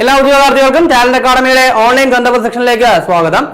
എല്ലാ ഉദ്യോഗാർത്ഥികൾക്കും talent അക്കാഡമിയുടെ online ഗന്ധർവ സെക്ഷനിലേക്ക് സ്വാഗതം.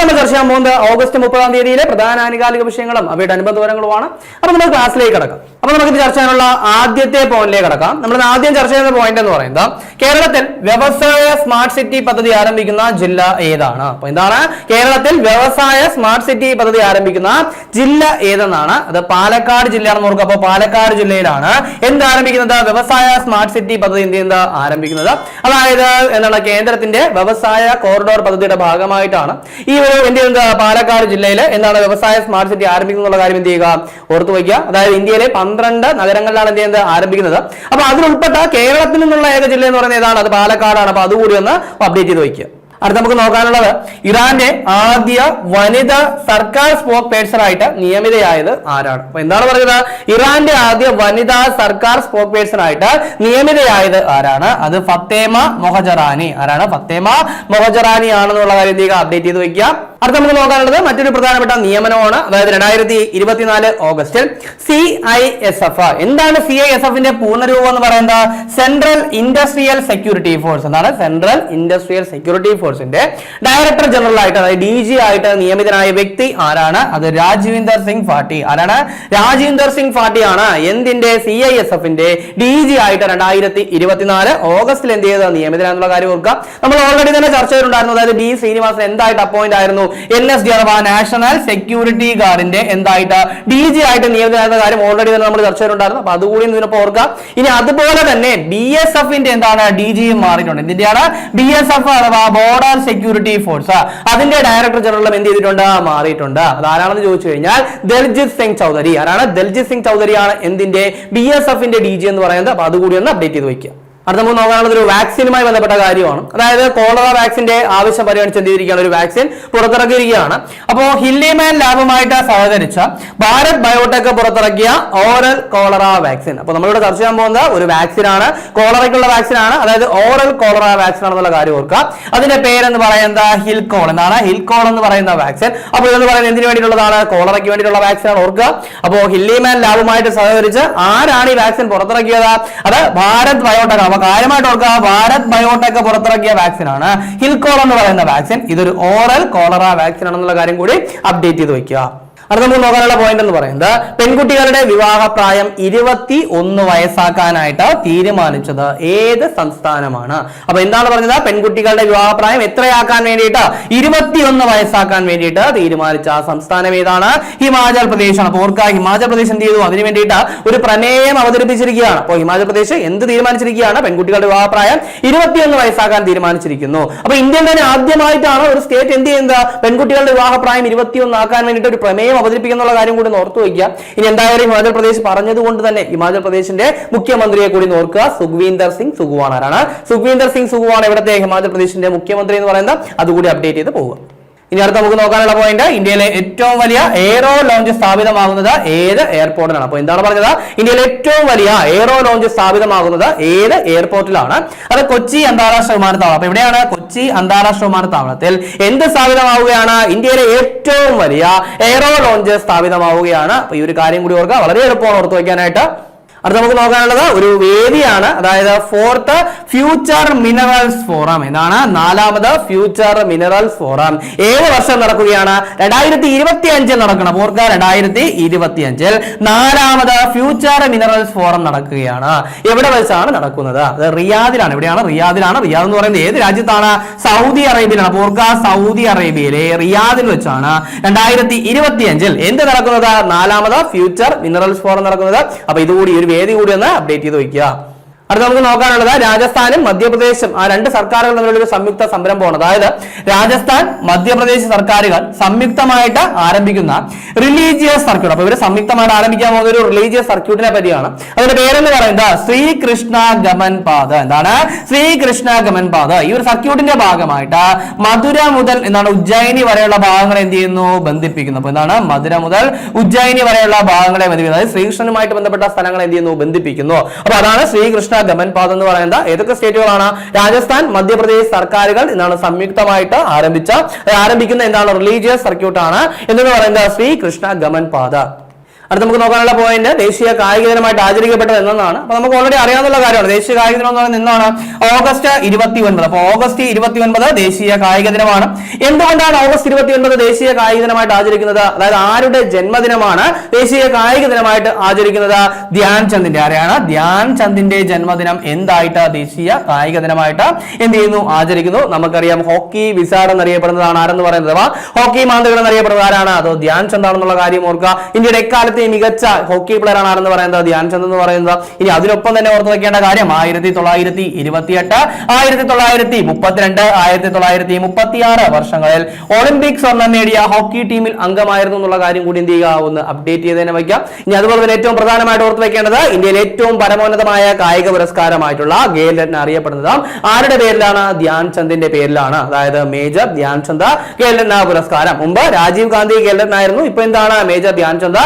നമ്മൾ ചർച്ച ചെയ്യാൻ പോകുന്നത് ഓഗസ്റ്റ് മുപ്പതാം തീയതിയിലെ പ്രധാന ആനുകാലിക വിഷയങ്ങളും അവയുടെ അനുബന്ധ വിവരങ്ങളുമാണ്. അപ്പൊ നമ്മൾ ക്ലാസ്സിലേക്ക് കിടക്കാം. അപ്പൊ നമുക്ക് ചർച്ച ചെയ്യാനുള്ള ആദ്യത്തെ പോയിന്റിലേക്ക് കിടക്കാം. നമ്മൾ ആദ്യം ചർച്ച ചെയ്യുന്ന പോയിന്റ് എന്ന് പറയുന്നത് കേരളത്തിൽ വ്യവസായ സ്മാർട്ട് സിറ്റി പദ്ധതി ആരംഭിക്കുന്ന ജില്ല ഏതാണ്? അപ്പൊ എന്താണ്? കേരളത്തിൽ വ്യവസായ സ്മാർട്ട് സിറ്റി പദ്ധതി ആരംഭിക്കുന്ന ജില്ല ഏതെന്നാണ്? അത് പാലക്കാട് ജില്ലയാണെന്ന് ഓർക്കുക. അപ്പോൾ പാലക്കാട് ജില്ലയിലാണ് എന്ത് ആരംഭിക്കുന്നത്? വ്യവസായ സ്മാർട്ട് സിറ്റി പദ്ധതി എന്ത് ചെയ്യുന്നത്? ആരംഭിക്കുന്നത്. അതായത് എന്താണ്? കേന്ദ്രത്തിന്റെ വ്യവസായ കോറിഡോർ പദ്ധതിയുടെ ഭാഗമായിട്ടാണ് ഈ ഒരു എന്ത് ചെയ്യുന്നത്? പാലക്കാട് ജില്ലയിൽ എന്താണ് വ്യവസായ സ്മാർട്ട് സിറ്റി ആരംഭിക്കുന്നുള്ള കാര്യം എന്ത് ചെയ്യുക? ഓർത്തു വയ്ക്കുക. അതായത് ഇന്ത്യയിലെ പന്ത്രണ്ട് നഗരങ്ങളിലാണ് എന്ത് ചെയ്യുന്നത്? ആരംഭിക്കുന്നത്. അപ്പൊ അതിലുൾപ്പെട്ട കേരളത്തിൽ നിന്നുള്ള ഏക ജില്ല എന്ന് പറയുന്നത് ഏതാണ്? അത് പാലക്കാടാണ്. അപ്പൊ അതുകൂടി ഒന്ന് അപ്ഡേറ്റ് ചെയ്ത് വയ്ക്കുക. അടുത്ത നമുക്ക് നോക്കാനുള്ളത് ഇറാന്റെ ആദ്യ വനിതാ സർക്കാർ സ്പോക്ക് പേഴ്സൺ ആയിട്ട് നിയമിതയായത് ആരാണ്? അപ്പൊ എന്താണ് പറയുന്നത് ഇറാന്റെ ആദ്യ വനിതാ സർക്കാർ സ്പോക്ക് പേഴ്സൺ ആയിട്ട് നിയമിതയായത് ആരാണ്? അത് ഫത്തേമ മൊഹജറാനി. ആരാണ്? ഫത്തേമ മൊഹജറാനി ആണെന്നുള്ള കാര്യം അപ്ഡേറ്റ് ചെയ്ത് വെക്കുക. അടുത്ത നമുക്ക് നോക്കാനുള്ളത് മറ്റൊരു പ്രധാനപ്പെട്ട നിയമനമാണ്. അതായത് രണ്ടായിരത്തി ഇരുപത്തിനാല് ഓഗസ്റ്റിൽ സി ഐ എസ് എഫ് എന്താണ് സി ഐ എസ് എഫിന്റെ പൂർണരൂപം എന്ന് പറയുന്നത്? സെൻട്രൽ ഇൻഡസ്ട്രിയൽ സെക്യൂരിറ്റി ഫോഴ്സ് എന്താണ് സെൻട്രൽ ഇൻഡസ്ട്രിയൽ സെക്യൂരിറ്റി ഫോഴ്സിന്റെ ഡയറക്ടർ ജനറൽ ആയിട്ട് അതായത് ഡി ജി ആയിട്ട് നിയമിതനായ വ്യക്തി ആരാണ്? അത് രാജ്വീന്ദർ സിംഗ് ഫാട്ടി. ആരാണ്? രാജീന്ദർ സിംഗ് ഫാട്ടിയാണ് എന്തിന്റെ? സി ഐ എസ് എഫിന്റെ ഡി ജി ആയിട്ട് രണ്ടായിരത്തി ഇരുപത്തിനാല് ഓഗസ്റ്റിൽ എന്ത് ചെയ്ത നിയമിതനാണെന്നുള്ള കാര്യം ഓർക്കുക. നമ്മൾ ഓൾറെഡി തന്നെ ചർച്ച ചെയ്തിട്ടുണ്ടായിരുന്നു. അതായത് ഡി ശ്രീനിവാസൻ എന്തായിട്ട് അപ്പോയിന്റ് ആയിരുന്നു? എൻ എസ് ഡി അഥവാ നാഷണൽ സെക്യൂരിറ്റി ഗാർഡിന്റെ എന്തായിട്ട് ഡി ജി ആയിട്ട് നിയമിതനായ കാര്യം ഓൾറെഡി തന്നെ നമ്മൾ ചർച്ച ചെയ്തിട്ടുണ്ടായിരുന്നു. അപ്പൊ അതുകൂടി ഇതിനൊപ്പം ഓർക്കുക. ഇനി അതുപോലെ തന്നെ ബി എസ് എഫിന്റെ എന്താണ് ഡി ജിയും മാറിയിട്ടുണ്ട്. എന്തിന്റെയാണ് ബി എസ് എഫ് അഥവാ ബോർഡർ സെക്യൂരിറ്റി ഫോഴ്സ് അതിന്റെ ഡയറക്ടർ ജനറലും എന്ത് ചെയ്തിട്ടുണ്ട്? മാറിയിട്ടുണ്ട്. അത് ആരാണെന്ന് ചോദിച്ചു കഴിഞ്ഞാൽ ദൽജിത് സിംഗ് ചൗധരി ആരാണ്? ദൽജിത് സിംഗ് ചൗധരിയാണ് എന്തിന്റെ ബി എസ് എഫിന്റെ ഡി ജി എന്ന് പറയുന്നത്. അപ്പൊ അതുകൂടി ഒന്ന് അപ്ഡേറ്റ് ചെയ്ത് വയ്ക്കുക അടുത്ത നമുക്ക് നോക്കാനുള്ളത് ഒരു വാക്സിനുമായി ബന്ധപ്പെട്ട കാര്യമാണ്. അതായത് കോളറ വാക്സിന്റെ ആവശ്യം പരിഗണിച്ച് എന്ത് ചെയ്തിരിക്കുകയാണ് ഒരു വാക്സിൻ പുറത്തിറക്കിയിരിക്കുകയാണ്. അപ്പോൾ ഹില്ലിമാൻ ലാബുമായിട്ട് സഹകരിച്ച ഭാരത് ബയോടെക് പുറത്തിറക്കിയ ഓറൽ കോളറ വാക്സിൻ. അപ്പോൾ നമ്മളിവിടെ ചർച്ച ചെയ്യാൻ പോകുന്നത് ഒരു വാക്സിനാണ്. കോളറയ്ക്കുള്ള വാക്സിൻ ആണ് അതായത് ഓറൽ കോളറ വാക്സിൻ ആണെന്നുള്ള കാര്യം ഓർക്കുക. അതിന്റെ പേരെന്ന് പറയുന്നത് ഹിൽകോൾ ഹിൽ ഹിൽകോൾ എന്ന് പറയുന്ന വാക്സിൻ. അപ്പോൾ ഇതെന്ന് പറയുന്നത് എന്തിനു വേണ്ടിയിട്ടുള്ളതാണ്? കോളറയ്ക്ക് വേണ്ടിയിട്ടുള്ള വാക്സിൻ ആണ് ഓർക്കുക. അപ്പോൾ ഹില്ലിമാൻ ലാബുമായിട്ട് സഹകരിച്ച് ആരാണ് ഈ വാക്സിൻ പുറത്തിറക്കിയത്? അത് ഭാരത് ബയോടെക് കാര്യമായിട്ട് ഓർക്കുക ഭാരത് ബയോടെക് പുറത്തിറക്കിയ വാക്സിൻ ആണ്. ഹിൽകോൾ എന്ന് പറയുന്ന വാക്സിൻ ഇതൊരു ഓറൽ കോളറ വാക്സിൻ ആണെന്നുള്ള കാര്യം കൂടി അപ്ഡേറ്റ് ചെയ്ത് വെക്കുക. അത് നമുക്ക് നോക്കാനുള്ള പോയിന്റ് എന്ന് പറയുന്നത് പെൺകുട്ടികളുടെ വിവാഹ പ്രായം ഇരുപത്തി ഒന്ന് വയസ്സാക്കാനായിട്ട് തീരുമാനിച്ചത്. ഏത് സംസ്ഥാനമാണ്? അപ്പൊ എന്താണ് പറഞ്ഞത്? പെൺകുട്ടികളുടെ വിവാഹ പ്രായം എത്രയാക്കാൻ വേണ്ടിയിട്ട്? ഇരുപത്തിയൊന്ന് വയസ്സാക്കാൻ വേണ്ടിയിട്ട് തീരുമാനിച്ച. സംസ്ഥാനം ഏതാണ്? ഹിമാചൽ പ്രദേശ് ആണ് അപ്പോൾ ഓർക്കുക ഹിമാചൽ പ്രദേശ് എന്ത് ചെയ്തു? അതിന് വേണ്ടിയിട്ട് ഒരു പ്രമേയം അവതരിപ്പിച്ചിരിക്കുകയാണ്. അപ്പോൾ ഹിമാചൽ പ്രദേശ് എന്ത് തീരുമാനിച്ചിരിക്കുകയാണ്? പെൺകുട്ടികളുടെ വിവാഹ പ്രായം ഇരുപത്തിയൊന്ന് വയസ്സാക്കാൻ തീരുമാനിച്ചിരിക്കുന്നു. അപ്പൊ ഇന്ത്യയിൽ തന്നെ ആദ്യമായിട്ടാണ് ഒരു സ്റ്റേറ്റ് എന്ത് ചെയ്യുന്നത്? പെൺകുട്ടികളുടെ വിവാഹ പ്രായം ഇരുപത്തിയൊന്ന് ആക്കാൻ വേണ്ടിയിട്ട് ഒരു പ്രമേയം അവതരിപ്പിക്കുന്നുള്ള കാര്യം കൂടി ഓർത്തു വയ്ക്കുക. ഇനി എന്തായാലും ഹിമാചൽ പ്രദേശ് പറഞ്ഞതുകൊണ്ട് തന്നെ ഹിമാചൽ പ്രദേശിന്റെ മുഖ്യമന്ത്രിയെ കൂടി ഓർക്കുക. സുഖ്വീന്ദർ സിംഗ് സുഖുവാണ് ആരാണ്? സുഖ്വീന്ദർ സിംഗ് സുഖുവാണ് ഇവിടുത്തെ ഹിമാചൽ പ്രദേശിന്റെ മുഖ്യമന്ത്രി എന്ന് പറയുന്നത്. അതുകൂടി അപ്ഡേറ്റ് ചെയ്ത് പോവുക. ഇനി അടുത്ത നമുക്ക് നോക്കാനുള്ള പോയിന്റ് ഇന്ത്യയിലെ ഏറ്റവും വലിയ എയറോ ലോഞ്ച് സ്ഥാപിതമാകുന്നത് ഏത് എയർപോർട്ടിലാണ് അപ്പോൾ എന്താണ് പറഞ്ഞത്? ഇന്ത്യയിലെ ഏറ്റവും വലിയ എയറോ ലോഞ്ച് സ്ഥാപിതമാകുന്നത് ഏത് എയർപോർട്ടിലാണ് അത് കൊച്ചി അന്താരാഷ്ട്ര വിമാനത്താവളം. അപ്പൊ എവിടെയാണ്? കൊച്ചി അന്താരാഷ്ട്ര വിമാനത്താവളത്തിൽ എന്ത് സ്ഥാപിതമാവുകയാണ്? ഇന്ത്യയിലെ ഏറ്റവും വലിയ എയറോ ലോഞ്ച് സ്ഥാപിതമാവുകയാണ്. അപ്പൊ ഈ ഒരു കാര്യം കൂടി ഓർക്കുക. വളരെ എളുപ്പമാണ് ഓർത്തു വയ്ക്കാനായിട്ട്. അടുത്ത നമുക്ക് നോക്കാനുള്ളത് ഒരു വേദിയാണ്. അതായത് ഫോർത്ത് ഫ്യൂച്ചർ മിനറൽസ് ഫോറം എന്നാണ് നാലാമത് ഫ്യൂച്ചർ മിനറൽസ് ഫോറം ഏത് വർഷം നടക്കുകയാണ്? രണ്ടായിരത്തി ഇരുപത്തി അഞ്ചിൽ നടക്കണം. ഓർക്കുക രണ്ടായിരത്തി ഇരുപത്തി അഞ്ചിൽ നാലാമത് ഫ്യൂച്ചർ മിനറൽസ് ഫോറം നടക്കുകയാണ്. എവിടെ വെച്ചാണ് നടക്കുന്നത്? അത് റിയാദിലാണ്. എവിടെയാണ്? റിയാദിലാണ്. റിയാദ് എന്ന് പറയുന്നത് ഏത് രാജ്യത്താണ്? സൗദി അറേബ്യയിലാണ്. ഓർക്കുക സൗദി അറേബ്യയിലെ റിയാദിൽ വെച്ചാണ് രണ്ടായിരത്തി ഇരുപത്തി അഞ്ചിൽ എന്ത് നടക്കുന്നത്? നാലാമത് ഫ്യൂച്ചർ മിനറൽസ് ഫോറം നടക്കുന്നത്. അപ്പൊ ഇതുകൂടി ഒരു വേദി കൂടി ഒന്ന് അപ്ഡേറ്റ് ചെയ്ത് വയ്ക്കുക അടുത്ത നമുക്ക് നോക്കാനുള്ളത് രാജസ്ഥാനും മധ്യപ്രദേശും. ആ രണ്ട് സർക്കാരുകൾ തമ്മിലുള്ള ഒരു സംയുക്ത സംരംഭമാണ്. അതായത് രാജസ്ഥാൻ മധ്യപ്രദേശ് സർക്കാരുകൾ സംയുക്തമായിട്ട് ആരംഭിക്കുന്ന റിലീജിയസ് സർക്യൂട്ട് അപ്പൊ ഇവർ സംയുക്തമായിട്ട് ആരംഭിക്കാൻ പോകുന്ന ഒരു റിലീജിയസ് സർക്യൂട്ടിനെ പറ്റിയാണ്. അതിന്റെ പേരെന്ന് പറയുന്നത് ശ്രീകൃഷ്ണ ഗമൻ പാത. എന്താണ്? ശ്രീകൃഷ്ണ ഗമൻ പാത. ഈ ഒരു സർക്യൂട്ടിന്റെ ഭാഗമായിട്ട് മധുര മുതൽ എന്താണ് ഉജ്ജയിനി വരെയുള്ള ഭാഗങ്ങളെ എന്ത് ചെയ്യുന്നു? ബന്ധിപ്പിക്കുന്നു. അപ്പൊ എന്താണ്? മധുര മുതൽ ഉജ്ജയിനി വരെയുള്ള ഭാഗങ്ങളെ ബന്ധിപ്പിക്കുന്നത് അതായത് ശ്രീകൃഷ്ണനുമായിട്ട് ബന്ധപ്പെട്ട സ്ഥലങ്ങളെ എന്ത് ചെയ്യുന്നു? ബന്ധിപ്പിക്കുന്നു. അപ്പൊ അതാണ് ശ്രീകൃഷ്ണ ഗമൻ പാത എന്ന് പറയുന്നത് ഏതൊക്കെ സ്റ്റേറ്റുകളാണ്? രാജസ്ഥാൻ മധ്യപ്രദേശ് സർക്കാരുകൾ എന്നാണ് സംയുക്തമായിട്ട് ആരംഭിച്ച ആരംഭിക്കുന്ന എന്താണ്? റിലീജിയസ് സർക്യൂട്ട് ആണ്. എന്ന് പറയുന്നത്? ശ്രീകൃഷ്ണ ഗമൻ പാത. അടുത്ത നമുക്ക് നോക്കാനുള്ള പോയിന്റ് ദേശീയ കായിക ദിനമായിട്ട് ആചരിക്കപ്പെട്ടത് എന്നാണ് അപ്പൊ നമുക്ക് ഓൾറെഡി അറിയാവുന്ന കാര്യമാണ്. ദേശീയ കായിക ദിനം എന്ന് പറയുന്നത് എന്നാണ് ഓഗസ്റ്റ് ഇരുപത്തി ഒൻപത് അപ്പൊ ഓഗസ്റ്റ് ഇരുപത്തി ഒൻപത് ദേശീയ കായിക ദിനമാണ്. എന്തുകൊണ്ടാണ് ഓഗസ്റ്റ് ഇരുപത്തി ഒൻപത് ദേശീയ കായിക ദിനമായിട്ട് ആചരിക്കുന്നത്? അതായത് ആരുടെ ജന്മദിനമാണ് ദേശീയ കായിക ദിനമായിട്ട് ആചരിക്കുന്നത്? ധ്യാൻ ചന്ദിന്റെ. ആരെയാണ്? ധ്യാൻ ചന്ദിന്റെ ജന്മദിനം എന്തായിട്ട് ദേശീയ കായിക ദിനമായിട്ട് എന്ത് ചെയ്യുന്നു? ആചരിക്കുന്നു. നമുക്കറിയാം ഹോക്കി വിസാഡ് എന്നറിയപ്പെടുന്നതാണ് ആരെന്ന് പറയുന്നത്? ഹോക്കി മാന്ത്രികൻ എന്നറിയപ്പെടുന്നത് ആരാണ്? അതോ ധ്യാൻ ചന്ദ് ആണെന്നുള്ള കാര്യം ഓർക്കുക. ഇന്ത്യയുടെ എക്കാലത്തെ മികച്ച ഹോക്കി പ്ലെയർ ആണ് ആരെന്ന് പറയുന്നത്? ധ്യാൻചന്ദ് എന്ന് പറയുന്നത്. ഇനി അതിനൊപ്പം തന്നെ ഓർത്ത് വെക്കേണ്ട കാര്യം ആയിരത്തി തൊള്ളായിരത്തി ഇരുപത്തിയെട്ട് ആയിരത്തി തൊള്ളായിരത്തി മുപ്പത്തിരണ്ട് ആയിരത്തി തൊള്ളായിരത്തി മുപ്പത്തി ആറ് വർഷങ്ങളിൽ ഒളിമ്പിക് സ്വർണം നേടിയ ഹോക്കി ടീമിൽ അംഗമായിരുന്നു എന്നുള്ള കാര്യം കൂടി എന്ത് ചെയ്യുക? ഒന്ന് അപ്ഡേറ്റ് ചെയ്ത് തന്നെ വയ്ക്കാം. ഇനി അതുപോലെ തന്നെ ഏറ്റവും പ്രധാനമായിട്ട് ഓർത്ത് വെക്കേണ്ടത് ഇന്ത്യയിലെ ഏറ്റവും പരമോന്നതമായ കായിക പുരസ്കാരമായിട്ടുള്ള ഗെയിൽ രത്ന അറിയപ്പെടുന്നത് ആരുടെ പേരിലാണ്? ധ്യാൻചന്ദിന്റെ പേരിലാണ്. അതായത് മേജർ ധ്യാൻചന്ദ് ഖേൽ രത്ന പുരസ്കാരം. മുമ്പ് രാജീവ് ഗാന്ധി ഖേൽ രത്ന ആയിരുന്നു. ഇപ്പൊ എന്താണ് മേജർ ധ്യാൻ ചന്ദ്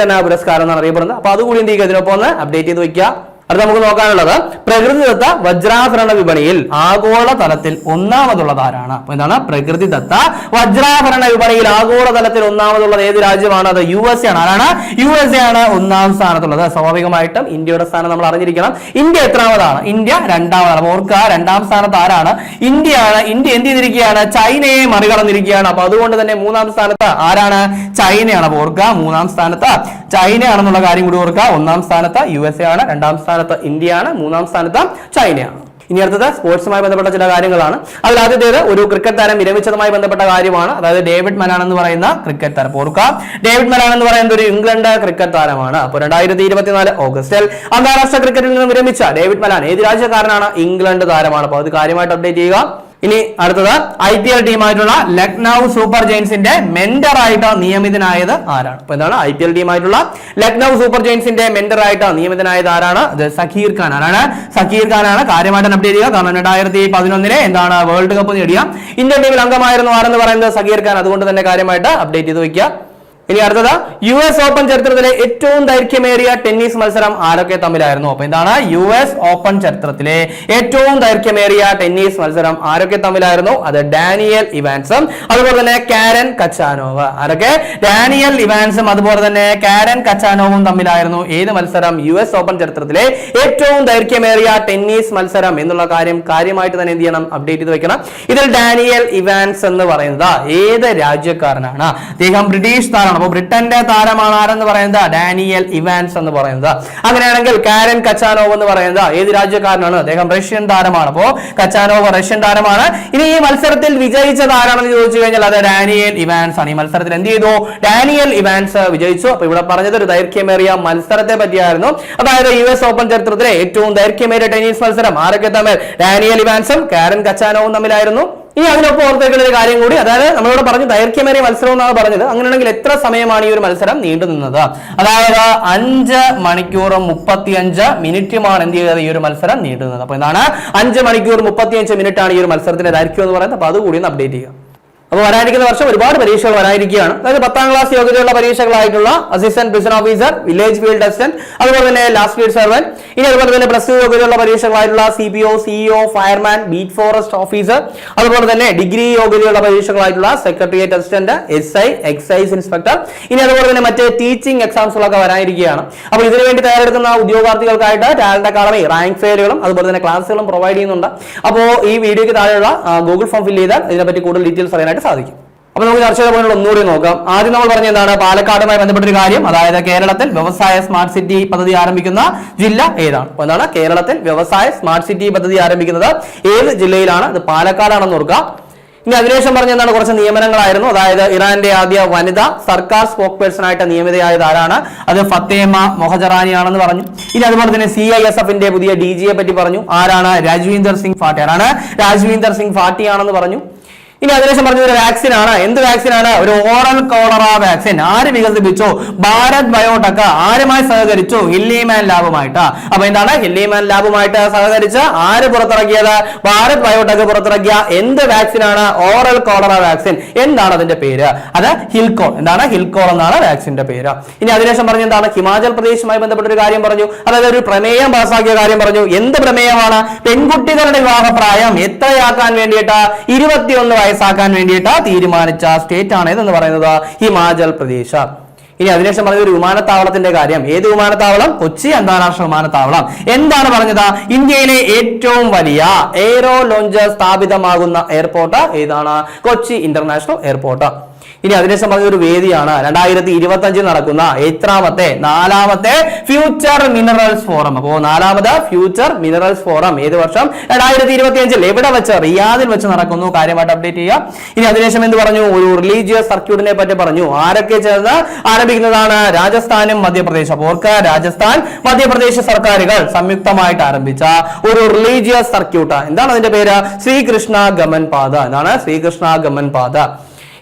രത്ന പുരസ്കാരം എന്നാണ് അറിയപ്പെടുന്നത്. അപ്പൊ അതുകൂടി എന്ത് ചെയ്യുക ഇതിനൊപ്പം ഒന്ന് അപ്ഡേറ്റ് ചെയ്ത് വെക്കുക. അടുത്ത നമുക്ക് നോക്കാനുള്ളത് പ്രകൃതിദത്ത വജ്രാഭരണ വിപണിയിൽ ആഗോള തലത്തിൽ ഒന്നാമതുള്ളത് ആരാണ് അപ്പൊ എന്താണ്? പ്രകൃതിദത്ത വജ്രാഭരണ വിപണിയിൽ ആഗോള തലത്തിൽ ഒന്നാമതുള്ളത് ഏത് രാജ്യമാണ്? അത് യു എസ് ആണ്. ആരാണ്? യു എസ് ആണ് ഒന്നാം സ്ഥാനത്തുള്ളത്. സ്വാഭാവികമായിട്ടും ഇന്ത്യയുടെ സ്ഥാനം നമ്മൾ അറിഞ്ഞിരിക്കണം. ഇന്ത്യ എത്രാമതാണ്? ഇന്ത്യ രണ്ടാമതാണ്. ഓർക്കുക രണ്ടാം സ്ഥാനത്ത് ആരാണ്? ഇന്ത്യയാണ്. ഇന്ത്യ എന്ത് ചെയ്തിരിക്കുകയാണ്? ചൈനയെ മറികടന്നിരിക്കുകയാണ്. അപ്പൊ അതുകൊണ്ട് തന്നെ മൂന്നാം സ്ഥാനത്ത് ആരാണ്? ചൈനയാണ്. അപ്പൊ ഓർക്കുക മൂന്നാം സ്ഥാനത്ത് ചൈനയാണെന്നുള്ള കാര്യം കൂടി ഓർക്കുക. ഒന്നാം സ്ഥാനത്ത് യു എസ് ആണ്. രണ്ടാം സ്ഥാനത്ത് ഇന്ത്യയാണ് മൂന്നാം സ്ഥാനത്ത് ചൈനയാണ്. ഇനി അടുത്തത് സ്പോർട്സുമായി ബന്ധപ്പെട്ട ചില കാര്യങ്ങളാണ്. അതിൽ ആദ്യത്തേത് ഒരു ക്രിക്കറ്റ് താരം വിരമിച്ചതുമായി ബന്ധപ്പെട്ട കാര്യമാണ്. അതായത് ഡേവിഡ് മനാൻ എന്ന് പറയുന്ന ക്രിക്കറ്റ് താരം. ഓർക്കുക ഡേവിഡ് മനാൻ എന്ന് പറയുന്നത് ഒരു ഇംഗ്ലണ്ട് ക്രിക്കറ്റ് താരമാണ്. അപ്പോൾ രണ്ടായിരത്തി ഇരുപത്തിനാല് ഓഗസ്റ്റിൽ അന്താരാഷ്ട്ര ക്രിക്കറ്റിൽ നിന്ന് വിരമിച്ച ഡേവിഡ് മനാൻ ഏത് രാജ്യക്കാരനാണ്? ഇംഗ്ലണ്ട് താരമാണ്. അപ്പോൾ അത് കാര്യമായിട്ട് അപ്ഡേറ്റ് ചെയ്യുക. ഇനി അടുത്തത് ഐ പി എൽ ടീമായിട്ടുള്ള ലക്നൗ സൂപ്പർ ജെയിൻസിന്റെ മെന്റർ ആയിട്ട് നിയമിതനായത് ആരാണ്? അപ്പൊ എന്താണ് ഐ പി എൽ ടീമായിട്ടുള്ള ലക്നൗ സൂപ്പർ ജെയിൻസിന്റെ മെന്റർ ആയിട്ട് നിയമിതനായത് ആരാണ്? സഖീർ ഖാൻ ആരാണ്? സഖീർ ഖാൻ ആണ് കാര്യമായിട്ട് അപ്ഡേറ്റ് ചെയ്യുക. കാരണം രണ്ടായിരത്തി പതിനൊന്നിലെ എന്താണ് വേൾഡ് കപ്പ് നേടിയ ഇന്ത്യൻ ടീമിൽ അംഗമായിരുന്നു ആരെന്ന് പറയുന്നത് സഖീർ ഖാൻ. അതുകൊണ്ട് തന്നെ കാര്യമായിട്ട് അപ്ഡേറ്റ് ചെയ്ത് വെക്കുക. ഇനി അടുത്തത് യു എസ് ഓപ്പൺ ചരിത്രത്തിലെ ഏറ്റവും ദൈർഘ്യമേറിയ ടെന്നീസ് മത്സരം ആരൊക്കെ തമ്മിലായിരുന്നു? അപ്പൊ എന്താണ്? യു എസ് ഓപ്പൺ ചരിത്രത്തിലെ ഏറ്റവും ദൈർഘ്യമേറിയ ടെന്നീസ് മത്സരം ആരൊക്കെ തമ്മിലായിരുന്നു? അത് ഡാനിയൽ ഇവാൻസും അതുപോലെ തന്നെ കാരൻ കച്ചാനോവ്. ആരൊക്കെ? ഡാനിയൽ ഇവാൻസും അതുപോലെ തന്നെ കാരൻ കച്ചാനോവും തമ്മിലായിരുന്നു ഏത് മത്സരം യു എസ് ഓപ്പൺ ചരിത്രത്തിലെ ഏറ്റവും ദൈർഘ്യമേറിയ ടെന്നീസ് മത്സരം എന്നുള്ള കാര്യം കാര്യമായിട്ട് തന്നെ എന്ത് ചെയ്യണം? അപ്ഡേറ്റ് ചെയ്ത് വെക്കണം. ഇതിൽ ഡാനിയൽ ഇവാൻസ് എന്ന് പറയുന്നത് ഏത് രാജ്യക്കാരനാണ്? അദ്ദേഹം ബ്രിട്ടീഷ് താരമാണ് അപ്പോൾ ബ്രിട്ടന്റെ താരമാണ് ആരെന്ന് പറയുന്നത്? ഡാനിയൽ ഇവാൻസ് എന്ന് പറയുന്നത്. അങ്ങനെയാണെങ്കിൽ കാരൻ കച്ചാനോവ് എന്ന് പറയുന്നത് ഏത് രാജ്യക്കാരനാണ്? അദ്ദേഹം റഷ്യൻ താരമാണ്. അപ്പോ കച്ചാനോവ് റഷ്യൻ താരമാണ്. ഇനി ഈ മത്സരത്തിൽ വിജയിച്ച ആരാണെന്ന് ചോദിച്ചു കഴിഞ്ഞാൽ അത് ഡാനിയൽ ഇവാൻസ് ആണ്. ഈ മത്സരത്തിൽ എന്ത് ചെയ്തു? ഡാനിയൽ ഇവാൻസ് വിജയിച്ചു. അപ്പൊ ഇവിടെ പറഞ്ഞത് ഒരു ദൈർഘ്യമേറിയ മത്സരത്തെ പറ്റിയായിരുന്നു. അതായത് യു എസ് ഓപ്പൺ ചരിത്രത്തിലെ ഏറ്റവും ദൈർഘ്യമേറിയ ടെന്നീസ് മത്സരം ആരൊക്കെ തമ്മിൽ? ഡാനിയൽ ഇവാൻസും കാരൻ കച്ചാനോവും തമ്മിലായിരുന്നു. ഇനി അതിനൊപ്പം ഓർത്തേക്കുന്ന ഒരു കാര്യം കൂടി. അതായത് നമ്മളോട് പറഞ്ഞു ദൈർഘ്യമേറിയ മത്സരം എന്നാണ് പറഞ്ഞത്. അങ്ങനെയാണെങ്കിൽ എത്ര സമയമാണ് ഈ ഒരു മത്സരം നീണ്ടു നിന്നത്? അതായത് അഞ്ച് മണിക്കൂറും മുപ്പത്തിയഞ്ച് മിനിറ്റുമാണ് എന്ത് ചെയ്തത് ഈ ഒരു മത്സരം നീണ്ടു നിന്നത്. അപ്പൊ എന്താണ് അഞ്ച് മണിക്കൂർ മുപ്പത്തിയഞ്ച് മിനിറ്റ് ആണ് ഈ ഒരു മത്സരത്തിന്റെ ദൈർഘ്യം എന്ന് പറയുന്നത്. അപ്പൊ അതുകൂടി ഒന്ന് അപ്ഡേറ്റ് ചെയ്യുക. അപ്പോൾ വരാനിരിക്കുന്ന വർഷം ഒരുപാട് പരീക്ഷകൾ വരാനിരിക്കുകയാണ്. അതായത് പത്താം ക്ലാസ് യോഗ്യതയുള്ള പരീക്ഷകളായിട്ടുള്ള assistant prison officer village field assistant അതുപോലെ തന്നെ ലാസ്റ്റ് ഫീൽഡ് സർവൻ ഇനി അതുപോലെ തന്നെ പ്ലസ് ടു യോഗ്യതയുള്ള പരീക്ഷകളായിട്ടുള്ള C P O CEO fireman beat forest officer അതുപോലെ തന്നെ ഡിഗ്രി യോഗ്യതയുള്ള പരീക്ഷകളായിട്ടുള്ള secretariat assistant S I excise inspector ഇനി അതുപോലെ തന്നെ മറ്റ് ടീച്ചിങ് എക്സാംസുകളൊക്കെ വരാനിരിക്കുകയാണ്. അപ്പോൾ ഇതിനു വേണ്ടി തയ്യാറെടുക്കുന്ന ഉദ്യോഗാർത്ഥികൾക്കായിട്ട് ടാലന്റ് അക്കാദമി റാങ്ക് ഫെയറുകളും അതുപോലെ തന്നെ ക്ലാസ്സുകളും പ്രൊവൈഡ് ചെയ്യുന്നുണ്ട്. അപ്പോൾ ഈ വീഡിയോയ്ക്ക് താഴെയുള്ള ഗൂഗിൾ ഫോം ഫില്ല് ചെയ്താൽ ഇതിനെപ്പറ്റി കൂടുതൽ ഡീറ്റെയിൽസ് അറിയാനായിട്ട് സാധിക്കും. അപ്പൊ നമുക്ക് ചർച്ച ചെയ്ത പോയിന്റ് ഒന്നുകൂടി നോക്കാം. ആദ്യം നമ്മൾ പറഞ്ഞ എന്താണ്? പാലക്കാടുമായി ബന്ധപ്പെട്ട ഒരു കാര്യം. അതായത് കേരളത്തിൽ വ്യവസായ സ്മാർട്ട് സിറ്റി പദ്ധതി ആരംഭിക്കുന്ന ജില്ല ഏതാണ്? അപ്പൊ എന്താണ്? കേരളത്തിൽ വ്യവസായ സ്മാർട്ട് സിറ്റി പദ്ധതി ആരംഭിക്കുന്നത് ഏത് ജില്ലയിലാണ്? അത് പാലക്കാടാണെന്ന് ഓർക്കുക. ഇനി അതിനുശേഷം പറഞ്ഞ എന്താണ്? കുറച്ച് നിയമനങ്ങളായിരുന്നു. അതായത് ഇറാന്റെ ആദ്യ വനിതാ സർക്കാർ സ്പോക്ക് പേഴ്സൺ ആയിട്ട് നിയമിതയായത് ആരാണ്? അത് ഫത്തേമ മൊഹജറാനി ആണെന്ന് പറഞ്ഞു. ഇനി അതുപോലെ തന്നെ സി ഐ എസ് എഫിന്റെ പുതിയ ഡി ജിയെ പറ്റി പറഞ്ഞു. ആരാണ്? രാജ്വീന്ദർ സിംഗ് ഫാട്ടി ആരാണ്? രാജ്വീന്ദർ സിംഗ് ഫാട്ടി ആണെന്ന് പറഞ്ഞു. ഇനി അതിനുശേഷം പറഞ്ഞ ഒരു വാക്സിൻ ആണ്. എന്ത് വാക്സിൻ ആണ്? ഒരു ഓറൽ കോളറ വാക്സിൻ ആര് വികസിപ്പിച്ചു? ഭാരത് ബയോടെക് ആരുമായി സഹകരിച്ചു? ഹില്ലിമാൻ ലാബുമായിട്ട്. അപ്പൊ എന്താണ്? ഹില്ലിമാൻ ലാബുമായിട്ട് സഹകരിച്ച് ആര് പുറത്തിറക്കിയത്? ഭാരത് ബയോടെക് പുറത്തിറക്കിയ എന്ത് വാക്സിൻ ആണ്? ഓറൽ കോളറ വാക്സിൻ എന്താണ് അതിന്റെ പേര്? അത് ഹിൽകോൾ എന്താണ്? ഹിൽകോൾ എന്നാണ് വാക്സിന്റെ പേര്. ഇനി അതിനുശേഷം പറഞ്ഞ എന്താണ്? ഹിമാചൽ പ്രദേശുമായി ബന്ധപ്പെട്ട ഒരു കാര്യം പറഞ്ഞു. അതായത് ഒരു പ്രമേയം പാസാക്കിയ കാര്യം പറഞ്ഞു. എന്ത് പ്രമേയമാണ്? പെൺകുട്ടികളുടെ വിവാഹപ്രായം എത്രയാക്കാൻ വേണ്ടിയിട്ട്? ഇരുപത്തിയൊന്ന് വയസ്സാക്കാൻ വേണ്ടിയിട്ട് തീരുമാനിച്ച സ്റ്റേറ്റ് ആണ് ഇതെന്ന് പറയുന്നത് ഹിമാചൽ പ്രദേശ്. ഇനി അതിനുശേഷം പറഞ്ഞ ഒരു വിമാനത്താവളത്തിന്റെ കാര്യം. ഏത് വിമാനത്താവളം? കൊച്ചി അന്താരാഷ്ട്ര വിമാനത്താവളം. എന്താണ് പറഞ്ഞത്? ഇന്ത്യയിലെ ഏറ്റവും വലിയ എയ്റോ ലോഞ്ച് സ്ഥാപിതമാകുന്ന എയർപോർട്ട് ഏതാണ്? കൊച്ചി ഇന്റർനാഷണൽ എയർപോർട്ട് ഇനി അതിനെ സംബന്ധിച്ച ഒരു വേദിയാണ്. രണ്ടായിരത്തി ഇരുപത്തി അഞ്ചിൽ നടക്കുന്ന എത്രാമത്തെ നാലാമത്തെ ഫ്യൂച്ചർ മിനറൽസ് ഫോറം അപ്പോ നാലാമത് ഫ്യൂച്ചർ മിനറൽസ് ഫോറം ഏത് വർഷം? രണ്ടായിരത്തി ഇരുപത്തി അഞ്ചിൽ എവിടെ വെച്ച്? റിയാദിൽ വെച്ച് നടക്കുന്നു. കാര്യമായിട്ട് അപ്ഡേറ്റ് ചെയ്യുക ഇനി അതിനുശേഷം എന്ത് പറഞ്ഞു? ഒരു റിലീജിയസ് സർക്യൂട്ടിനെ പറ്റി പറഞ്ഞു. ആരൊക്കെ ചേർന്ന് ആരംഭിക്കുന്നതാണ്? രാജസ്ഥാനും മധ്യപ്രദേശ്. അപ്പോൾ ഓർക്കുക രാജസ്ഥാൻ മധ്യപ്രദേശ് സർക്കാരുകൾ സംയുക്തമായിട്ട് ആരംഭിച്ച ഒരു റിലീജിയസ് സർക്യൂട്ട് എന്താണ് അതിന്റെ പേര്? ശ്രീകൃഷ്ണ ഗമൻ പാത. എന്താണ്? ശ്രീകൃഷ്ണ ഗമൻ പാത.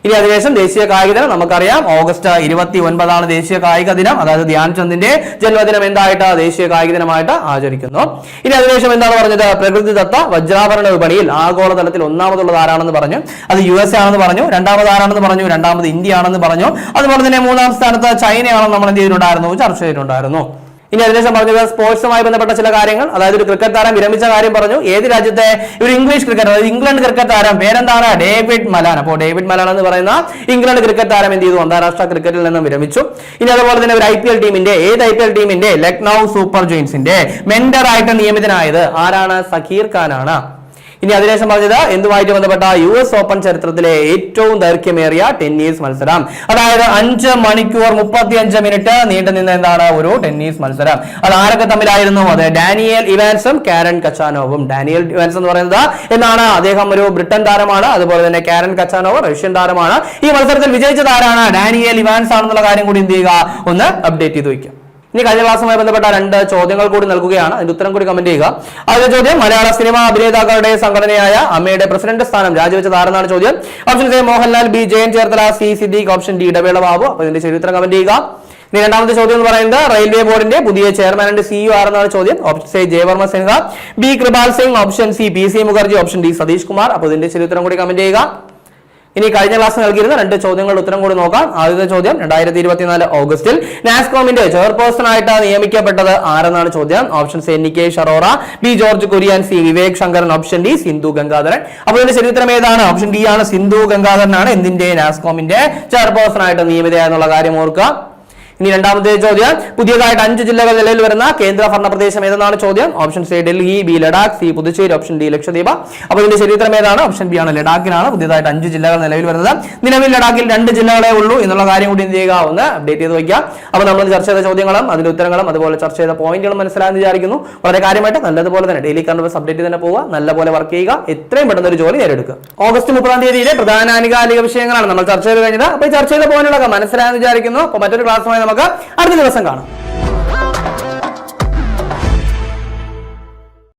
ഇനി അതിനുശേഷം ദേശീയ കായിക ദിനം നമുക്കറിയാം. ഓഗസ്റ്റ് ഇരുപത്തി ഒൻപതാണ് ദേശീയ കായിക ദിനം. അതായത് ധ്യാൻചന്ദിന്റെ ജന്മദിനം എന്തായിട്ട് ദേശീയ കായിക ദിനമായിട്ട് ആചരിക്കുന്നു. ഇനി അതിനുശേഷം എന്താണ് പറഞ്ഞത്? പ്രകൃതിദത്ത വജ്രാഭരണ വിപണിയിൽ ആഗോളതലത്തിൽ ഒന്നാമതുള്ളത് ആരാണെന്ന് പറഞ്ഞു. അത് യു എസ് ആണെന്ന് പറഞ്ഞു. രണ്ടാമത് ആരാണെന്ന് പറഞ്ഞു? രണ്ടാമത് ഇന്ത്യ ആണെന്ന് പറഞ്ഞു. അതുപോലെ തന്നെ മൂന്നാം സ്ഥാനത്ത് ചൈനയാണെന്ന് നമ്മൾ എന്ത് ചെയ്തിട്ടുണ്ടായിരുന്നു? ചർച്ച ചെയ്തിട്ടുണ്ടായിരുന്നു. ഇനി അതിനുശേഷം പറഞ്ഞത് സ്പോർട്സുമായി ബന്ധപ്പെട്ട ചില കാര്യങ്ങൾ അതായത് ഒരു ക്രിക്കറ്റ് താരം വിരമിച്ച കാര്യം പറഞ്ഞു. ഏത് രാജ്യത്തെ ഒരു ഇംഗ്ലീഷ് ക്രിക്കറ്റ് അതായത് ഇംഗ്ലണ്ട് ക്രിക്കറ്റ് താരം പേരെന്താണ്? David Malan. അപ്പോൾ ഡേവിഡ് മലാൻ എന്ന് പറയുന്ന ഇംഗ്ലണ്ട് ക്രിക്കറ്റ് താരം എന്ത് ചെയ്തു? അന്താരാഷ്ട്ര ക്രിക്കറ്റിൽ നിന്നും വിരമിച്ചു. ഇനി അതുപോലെ തന്നെ ഒരു ഐ പി എൽ ടീമിന്റെ ഏത് ഐ പി എൽ ടീമിന്റെ? ലക്നൌ സൂപ്പർ ജോയിൻസിന്റെ മെന്റർ ആയിട്ട് നിയമിതനായത് ആരാണ്? സഖീർ ഖാൻ ആണ് ഇനി അതിനുശേഷം പറഞ്ഞത് എന്തുമായിട്ട് ബന്ധപ്പെട്ട യു എസ് ഓപ്പൺ ചരിത്രത്തിലെ ഏറ്റവും ദൈർഘ്യമേറിയ ടെന്നീസ് മത്സരം. അതായത് അഞ്ച് മണിക്കൂർ മുപ്പത്തി അഞ്ച് മിനിറ്റ് നീണ്ടു നിന്ന എന്താണ് ഒരു ടെന്നീസ് മത്സരം. അത് ആരൊക്കെ തമ്മിലായിരുന്നു? അത് ഡാനിയൽ ഇവാൻസും കാരൻ കച്ചാനോവും. ഡാനിയൽ ഇവാൻസ് എന്ന് പറയുന്നത് എന്നാണ് അദ്ദേഹം ഒരു ബ്രിട്ടൻ താരമാണ്. അതുപോലെ തന്നെ കാരൻ കച്ചാനോവ് റഷ്യൻ താരമാണ്. ഈ മത്സരത്തിൽ വിജയിച്ചത് ആരാണ്? ഡാനിയൽ ഇവാൻസ് ആണെന്നുള്ള കാര്യം കൂടി എന്ത് ചെയ്യുക? ഒന്ന് അപ്ഡേറ്റ് ചെയ്ത് വയ്ക്കുക ഇനി കഴിഞ്ഞ ക്ലാസ്സുമായി ബന്ധപ്പെട്ട രണ്ട് ചോദ്യങ്ങൾ കൂടി നൽകുകയാണ്. അതിന്റെ ഉത്തരം കൂടി കമന്റ് ചെയ്യുക. ആദ്യ ചോദ്യം മലയാള സിനിമാ അഭിനേതാക്കളുടെ സംഘടനയായ അമ്മയുടെ പ്രസിഡന്റ് സ്ഥാനം. രാജിവെച്ചത് ആരെന്നാണ് ചോദ്യം. Option A Mohanlal B Jayan Cherthala C Siddique option D Idavela Babu അപ്പൊ ഇതിന്റെ ശരി ഉത്തരം കമന്റ് ചെയ്യുക. ഇനി രണ്ടാമത്തെ ചോദ്യം എന്ന് പറയുന്നത് റെയിൽവേ ബോർഡിന്റെ പുതിയ ചെയർമാൻ ആൻഡ് സിഇഒ ആരെന്നാണ് ചോദ്യം? Option A Jayavarma Sinha. B Kripal Singh option C P C Mukherjee option D Satish Kumar. അപ്പൊ ഇതിന്റെ ശരി ഉത്തരം കൂടി കമന്റ് ചെയ്യുക. ഇനി കഴിഞ്ഞ ക്ലാസ് നൽകിയിരുന്ന രണ്ട് ചോദ്യങ്ങളുടെ ഉത്തരം കൂടി നോക്കാം. ആദ്യത്തെ ചോദ്യം രണ്ടായിരത്തി ഇരുപത്തിനാല് ഓഗസ്റ്റിൽ നാസ്കോമിന്റെ ചെയർപേഴ്സൺ ആയിട്ട് നിയമിക്കപ്പെട്ടത്. ആരെന്നാണ് ചോദ്യം? Option A Nikesh Arora B George Kurian C Vivek Shankaran option D Sindhu Gangadharan. അപ്പോൾ ഇതിന്റെ ചരിത്രം ഏതാണ്? ഓപ്ഷൻ ഡി ആണ് സിന്ധു ഗംഗാധരനാണ്. എന്തിന്റെ? നാസ്കോമിന്റെ ചെയർപേഴ്സൺ ആയിട്ട് നിയമിതയാന്നുള്ള കാര്യം ഓർക്കുക. ഇനി രണ്ടാമത്തെ ചോദ്യം. പുതിയതായിട്ട് അഞ്ച് ജില്ലകൾ നിലയിൽ വരുന്ന കേന്ദ്ര ഭരണ പ്രദേശം ഏതെന്നാണ് ചോദ്യം? Option C Delhi B Ladakh C Puducherry option D Lakshadweep. അപ്പോൾ ഇതിന്റെ ചരിത്രം ഏതാണ്? ഓപ്ഷൻ ബി ആണ് ലഡാക്കിനാണ് പുതിയതായിട്ട് അഞ്ച് ജില്ലകൾ നിലവിൽ വരുന്നത്. നിലവിൽ ലഡാക്കിൽ രണ്ട് ജില്ലകളെ ഉള്ളൂ എന്നുള്ള കാര്യം കൂടി എന്ത് ചെയ്യുക? ഒന്ന് അപ്ഡേറ്റ് ചെയ്ത് വയ്ക്കുക. അപ്പോൾ നമ്മൾ ചർച്ച ചെയ്ത ചോദ്യങ്ങളും അതിന്റെ ഉത്തരങ്ങളും അതുപോലെ ചർച്ച ചെയ്ത പോയിന്റുകളും മനസ്സിലാകുന്ന വിചാരിക്കുന്നു. വളരെ കാര്യമായിട്ട് നല്ലതുപോലെ തന്നെ ഡെയിലി കറണ്ട് അപ്ഡേറ്റ് തന്നെ പോവുക. നല്ലപോലെ വർക്ക് ചെയ്യുക. എത്രയും പെട്ടെന്ന് ഒരു ജോലി നേരെടുക്കുക ഓഗസ്റ്റ് മുപ്പതാം തീയതിയിലെ പ്രധാന ആനുകാലിക വിഷയങ്ങളാണ് നമ്മൾ ചർച്ച ചെയ്ത് കഴിഞ്ഞത്. അപ്പോൾ ചർച്ച ചെയ്ത പോയിന്റുകളൊക്കെ മനസ്സിലായെന്ന് വിചാരിക്കുന്നു. അപ്പോൾ മറ്റൊരു ക്ലാസ്സുമായി നമുക്ക് അടുത്ത ദിവസം കാണാം.